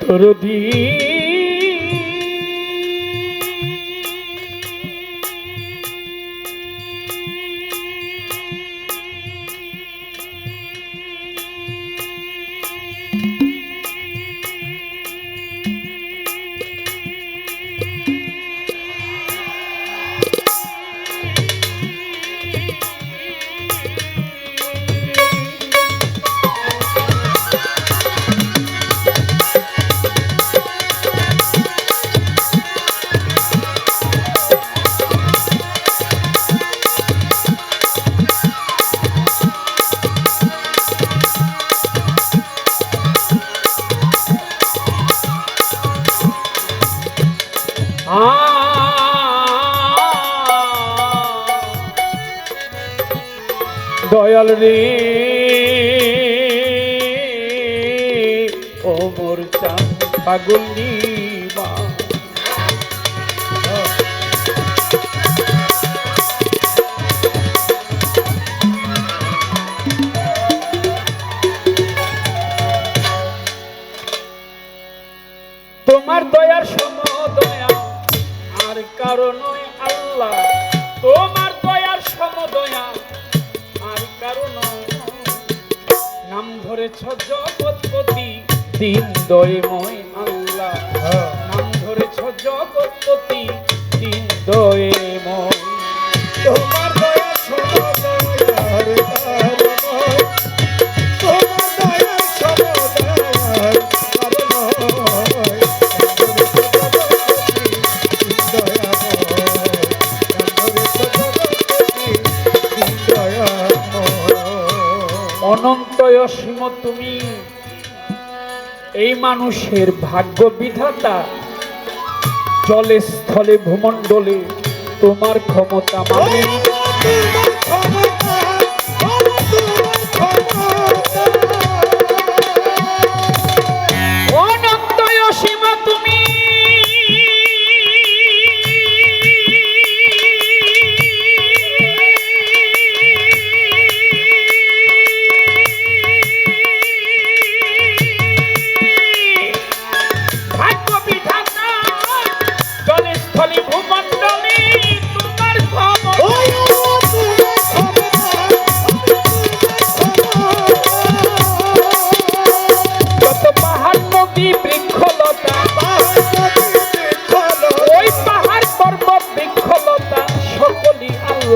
দরদি দয়াল রে ও মোর নিবা তোমার দয়ার সমদয়া আর কারণ আল্লাহ। তোমার দয়ার সমদয়া আর কারণ নাম ধরেছ জগৎপতি দিন দয়ময় আল্লাহ নাম ধরেছ জগৎপতি দিন দয়ময় অনন্ত অসীম তুমি। এই মানুষের ভাগ্য বিধাতা জলে স্থলে ভূমণ্ডলে তোমার ক্ষমতা মানে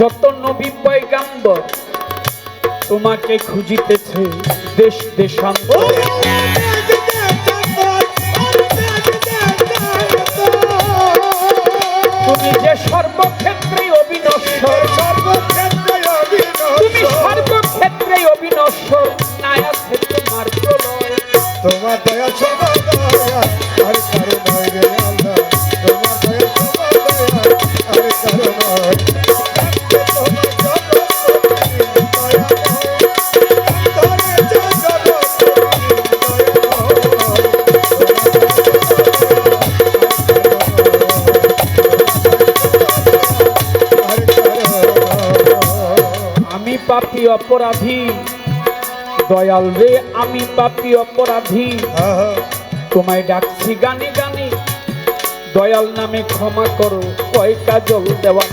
যত নবী পয়গাম্বর তোমাকে খুঁজিতেছে, দেশ দেশান্তর তুমি যে সর্বক্ষেত্রে অবিনশ্বর, তুমি সর্বক্ষেত্রে অবিনশ্বর নায়া ক্ষেত্র তোমার তোমার দয়া সমদয়া আর কারণ পাপী অপরাধী। দয়াল রে আমি বাপি অপরাধী। তোমায় ডাকছি গানে গানে। দয়াল নামে ক্ষমা করো কয় কাজল দেওয়া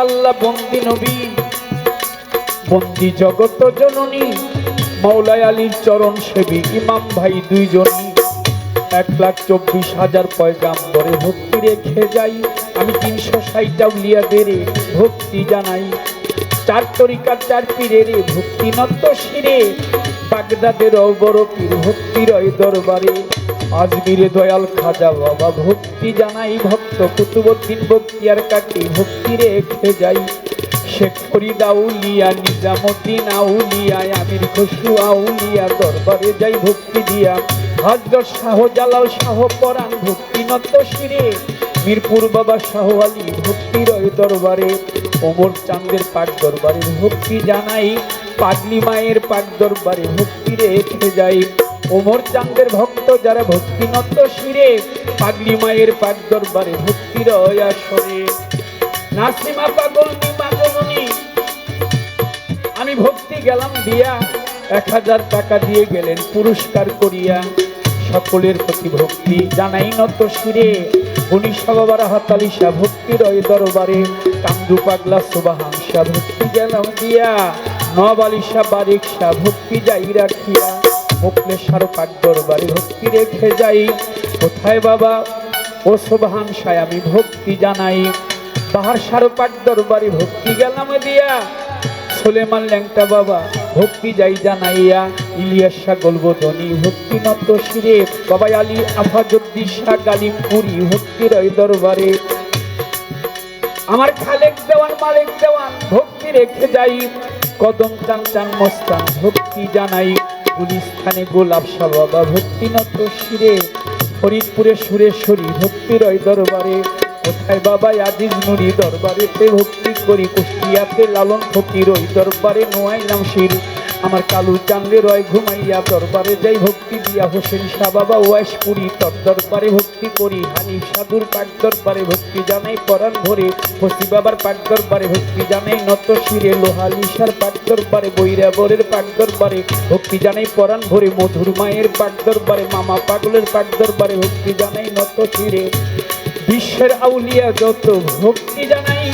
আল্লাহ, বন্দি নবী, বন্দি জগত জননী মৌলাই আলীর চরণ সেবী, ইমাম ভাই দুইজনই। এক লাখ চব্বিশ হাজার পয়গাম্বরে ভক্তি রেখে যাই। আমি তিনশো ষাটটা উলিয়াদের ভক্তি জানাই। চার তরিকার চার পীরের ভক্তি নত শিরে। বাগদাদের বড় পীর ভক্তির ওই দরবারে। আজমিরে দয়াল খাজা বাবা, ভক্তি জানাই ভক্ত কুতুবদ্দিন ভক্তি আর কাটি ভক্তি রেখে যাই। শেখ ফরিদ আউলিয়া নিজামুদ্দিন আউলিয়া, আমির খসরু আউলিয়া দরবারে যাই ভক্তি দিয়া। হজরত শাহ জালাল শাহ পরাণ, ভক্তি নত শিরে। মিরপুর বাবা শাহ আলী ভক্তির ওই দরবারে। ওমর চাঁদের পাক দরবারে ভক্তি জানাই। পাগলি মায়ের পাক দরবারে ভক্তি রেখে যাই। ওমর চাঁদের ভক্ত যারা ভক্তি নত শিরে, পাগলি মায়ের পাক দরবারে ভক্তির আসরে নাসিমা পাগল, নিমা জননী, আমি ভক্তি গেলাম দিয়া, এক হাজার টাকা দিয়ে গেলেন পুরস্কার করিয়া। সকলের প্রতি ভক্তি জানাই নত শিরে উনিশা বাবার হাতালিশা ভক্তির ওই দরবারে। কান্দু পাগলা সুবাহাংসা ভক্তি গেলাম দিয়া, নবালিশা বারিকশা ভক্তি যাই রাখিয়া। মুকলেশ্বর পাক দরবারে ভক্তি রেখে যাই। কোথায় বাবা? ও সুবাহাংসায় আমি ভক্তি জানাই। তাহার সারপাট দরবারে ভক্তি গেলাম দিয়া। সোলেমান ল্যাংটা বাবা, ভক্তি যাই জানাইয়া, ইলিয়াস শাহ গলবদনি ভক্তি নত শিরে বাবা আলী আফাজুদ্দিন শাহ গালিমপুরি ভক্তির ওই দরবারে। আমার খালেক দেওয়ান, মালিক দেওয়ান, ভক্তি রেখে যাই। কদম চান চান, মস্তান, ভক্তি জানাই। গুলিস্থানে গোলাপ শাহ বাবা ভক্তি নত শিরে ফরিদপুরে সুরেশ্বরী ভক্তিরয় দরবারে। কোথায় বাবা আজিজ নুরি দরবারেতে ভক্তি করি, কুষ্টিয়াতে লালন ফকির ওই দরবারে নোয়াই নাম শির। আমার কালু চান্দে রয় ঘুমাইয়া দরবারে যাই, ভক্তি দিয়া হোসেন শাহ বাবা ওয়াইশপুরি তর দরবারে ভক্তি করি, হানি সাধুর পাক দরবারে ভক্তি জানাই, পরাণ ধরে হসি বাবার পাক দরবারে ভক্তি জানাই, নত শিরে লোহালিশার পাক দরবারে বৈরাবরের পাক দরবারে ভক্তি জানাই, পরাণ ভরে মধুর মায়ের পাক দরবারে, মামা পাগলের পাক দরবারে ভক্তি জানাই, নত শিরে বিশ্বের আউলিয়া যত ভক্তি জানাই।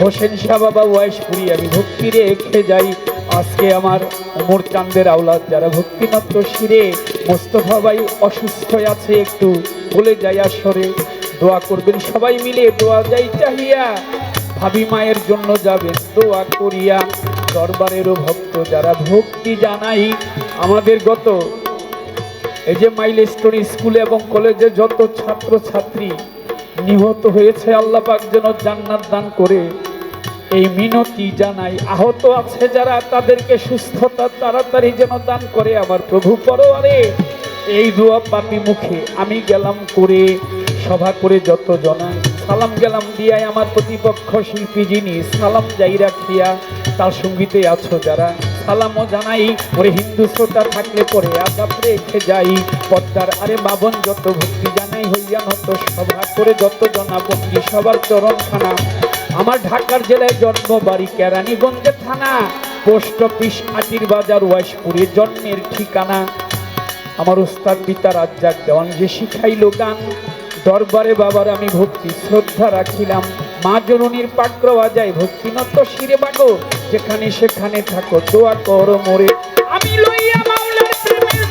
হোসেন শাহ বাবা ওয়াইশপুরি আমি ভক্তি রেখে যাই। আজকে আমার ওমর চান্দের আওলাদ, যারা ভক্তিমাত্র শিরে মোস্তফা ভাই অসুস্থ আছে, একটু বলে যাই আসরে দোয়া করবেন। সবাই মিলে দোয়া যাই চাহিয়া, ভাবি মায়ের জন্য যাবেন দোয়া করিয়া। দরবারেরও ভক্ত যারা ভক্তি জানাই, আমাদের গত এই যে মাইলস্টোন স্কুলে এবং কলেজে যত ছাত্র ছাত্রী নিহত হয়েছে আল্লাহ পাক যেন জান্নাত দান করে এই মিনতি জানাই। আহত আছে যারা, তাদেরকে সুস্থতা তাড়াতাড়ি যেন দান করে আমার প্রভু পরোয়ারে। এই দোয়া পাপি মুখে আমি গেলাম করে, সভা করে যত জনা সালাম গেলাম দিয়াই আমার প্রতিপক্ষ শিল্পী যিনি। সালাম যাই রাখিয়া তার সঙ্গীতে আছো যারা। সালামও জানাই, ওরে হিন্দু শ্রোতা থাকলে পরে আদাব রেখে যাই। পদ্মার আরে বাবন, যত ভক্তি জানাই হইয়া নত সভা করে যত জনা বন্দি সবার চরণখানা আমার ঢাকার জেলায় জন্ম বাড়ি কেরানীগঞ্জে থানা, পোস্ট অফিস আটির বাজার ওয়াইশপুরে জন্মের ঠিকানা। আমার উস্তাদ পিতা রাজ্জাক দেওয়ান যে শিখাইল গান, দরবারে বাবার আমি ভক্তি শ্রদ্ধা রাখিলাম। মা জননীর পাত্র বাজায় ভক্তিনত শিরে বাগো যেখানে সেখানে থাকো, দোয়া কর মোরে। আমি লইয়া মাওলার প্রেমের